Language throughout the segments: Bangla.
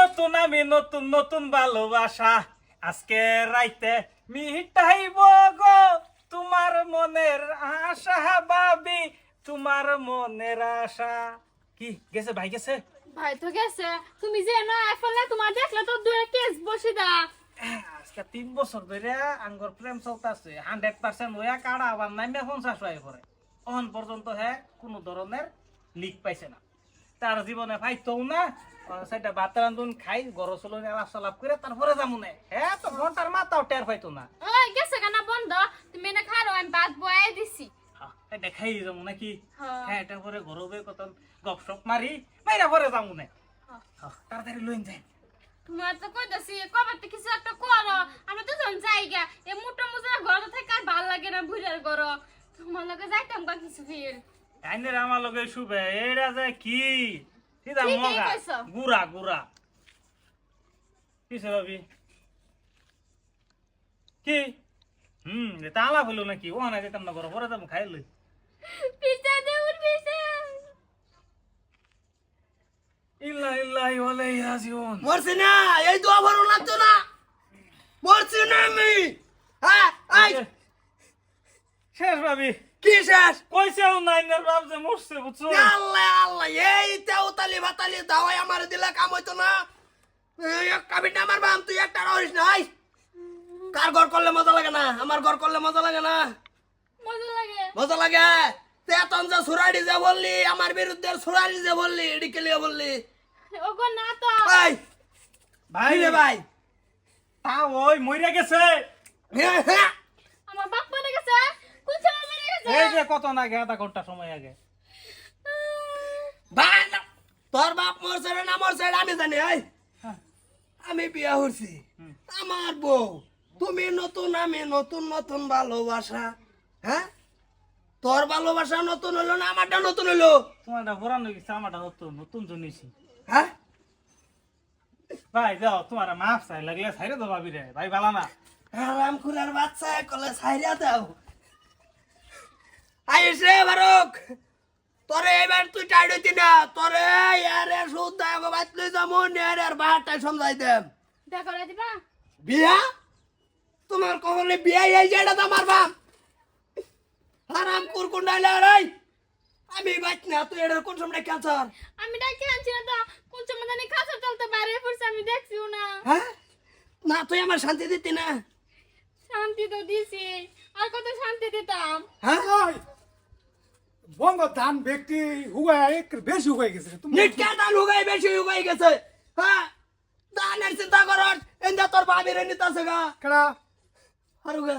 নতুন আমি নতুন নতুন ভালোবাসা। আজকে রাইতে মিটাইব গো তোমার মনের আশা ভাবি তোমার মনের আশা। কি গেছে ভাই গেছে? ভাই তো গেছে। তুমি যে না এফলে তোমার দেখলে তো দূরে কেস বসে দা। আজকে তিন বছর ধরে আঙ্গর প্রেম চলতেছে হান্ড্রেড পার্সেন্ট হইয়া কাড়া আবার নামে পঞ্চাশ হয়ে পড়ে। অহন পর্যন্ত হ্যাঁ কোনো ধরনের লিক পাইছে না। তার জীবনে পাইতও না। সেটা ভাত রান্ধুন খাই গরো চলুন আলাপ সালাপ করে তারপরে যাব না। হ্যাঁ তো ঘণ্টার মাথাও টের পাইতো না। গেছে কেন বন্ধ? তুমি না খারো আমি ভাত বয়ে দিছি। এটা যাব নাকি? হ্যাঁ। এটা পরে ঘর বে কত গপ সপ মারি মাইরা পরে যাব না। তাড়াতাড়ি লইন যায় তোমার তো কইতাছি কবে তো কিছু একটা করো। আমরা তো জন জায়গা এ মোটা মোটা ঘর থেকে আর ভালো লাগে না বুড়ার ঘর। তোমার লগে যাইতাম গা কিছু ফির। আইনের আমার লগে শুবে এটা যে কি? সিধা মগা। গুড়া গুড়া। কিসে ভাবি? কি? হুম এটা আলাপ হইল নাকি? ও না যেতাম না করো পরে যাব খাই লই। পিছা দেউর পিছা ইল্লা ইল্লাহি ওয়ালাইহি রাজিউন। মরছি না এই দোয়া ভরো লাগতো না। মরছি না আমি। হ্যাঁ এই শেষ ভাবি। কি শেষ? কইছেও নাই না বাপ যে মরছে বুঝছ? আল্লাহ আল্লাহ এই তেউতালি ভাতালি দাওয়াই আমার দিলে কাম হইতো না। এক আমার বাম তুই একটা রহিস না এই। কার ঘর করলে মজা লাগে না? আমার ঘর করলে মজা লাগে না? মজা লাগে। মজা লাগে? তেতন যে সুরাড়ি যে বললি আমার বিরুদ্ধে সুরাড়ি যে বললি এদিকে লিয়ে বললি। ওগো না তো। ভাই। ভাই। ভাই রে ভাই? তা ওই মইরা গেছে। হ্যাঁ, হ্যাঁ। আমার বাপ মরে গেছে কোন সময় মরে গেছে এই যে কত না আগে আধা ঘণ্টা সময় আগে। তোর বাপ মরছে না মরছে আমি জানি এই। হ্যাঁ। আমি বিয়া হচ্ছি। আমার বউ তুমি নতুন আমি নতুন নতুন ভালোবাসা হ্যাঁ? তোর ভালোবাসা নতুন হলো না আমারটা নতুন হলো? তোমারটা পুরানো গেছে আমারটা নতুন নতুন জন্যছি হ্যাঁ? ভাই যাও তোমার মাফ চাই লাগলে ছাইরে তো ভাবি রে ভাই ভালো না। আরাম খুরার বাচ্চা কলে সাইরা দাও। আইস রে বারক তোরে এবার তুই টাইড হইতি না? তোরে সুদ বাত লই আর বাহারটাই সমঝাই দেম। দেখা করে দিবা? বিয়া? তোমার বিয়া এই যেটা তো আমার বাপ আরাম কুরকুন্ডাইলে রাই আমি না তুই এটার কোন সময় ক্যান্সার আমি ডাকি আনছি না তো কোন সময় জানি চলতে বাইরে পড়ছে আমি দেখছিও না। হ্যাঁ না তুই আমার শান্তি দিতি না। শান্তি তো দিছি আর কত শান্তি দিতাম? হ্যাঁ বঙ্গ ধান ব্যক্তি হুগায় এক বেশি হুগাই গেছে তুমি নিটকে দান হুগাই বেশি হুগাই গেছে? হ্যাঁ? দানের চিন্তা কর এন্দা তোর ভাবিরে নিতাছে গা। কেডা? হারুগা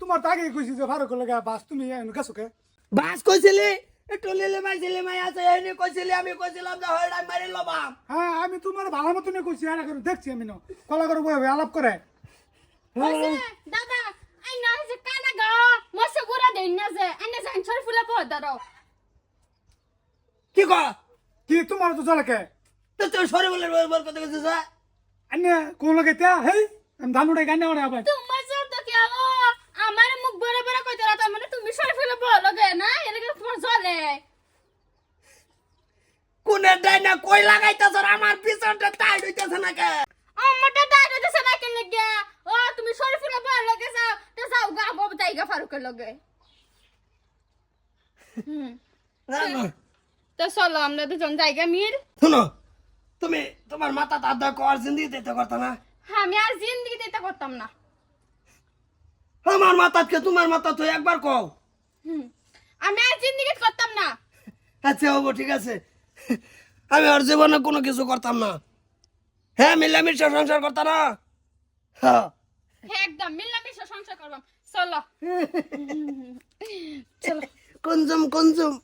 তোমার তাকে কইছি যে ভালো করলে বাস তুমি গেছো কে? বাস কইছিলি? একটু লিলে মাই ছিলে মাই আছে এনে কইছিলি আমি কইছিলাম যে হড়াই মারি লবাম হ্যাঁ আমি তোমার ভালো মতন কইছি আর এখন দেখছি আমি ন। কলা করে বই আলাপ করে। দাদা আই না যে কানা গা মসে গুড়া দেই না যে আইনা জান ছড় ফুলা পড় দাও কি কর কি তোমার তো চলে কে তো তুই সরে বলে বল কথা কইছিস হ্যাঁ? আন্য কোন লাগে তে হেই আমি ধান উড়াই গান্না উড়াই আবার। তোমার সব তো কি ও আমার মুখ বড় বড় কইতে রাত মানে তুমি ছড় ফুলা বলো গে না? এর কি তোমার চলে কোনে ডাইনা কই লাগাইতাছ আমার পিছনটা টাইট হইতাছে না কে আমারটা দাঁড়িয়ে দিছে না কেন লাগে? ও তুমি ছড় ফুলা বলো গে যাও। তো যাও গা বাবু জায়গা ফারুকের লগে হুম। তো চলো আমরা দুজন জায়গা শুনো তুমি তোমার মাথা কর জিন্দি দিতে করতো না? আমি আর জিন্দগি দিতে করতাম না। আমার মাথাকে তোমার মাথা তো একবার কও। আমি আর জিন্দগি করতাম না। আচ্ছা হব ঠিক আছে। আমি আর জীবনে কোনো কিছু করতাম না। হ্যাঁ মিলামিশা সংসার করতাম না? হ্যাঁ। হ্যাঁ, একদম মিলামিশা সংসার করবাম। চলো। চলো। Consume consume.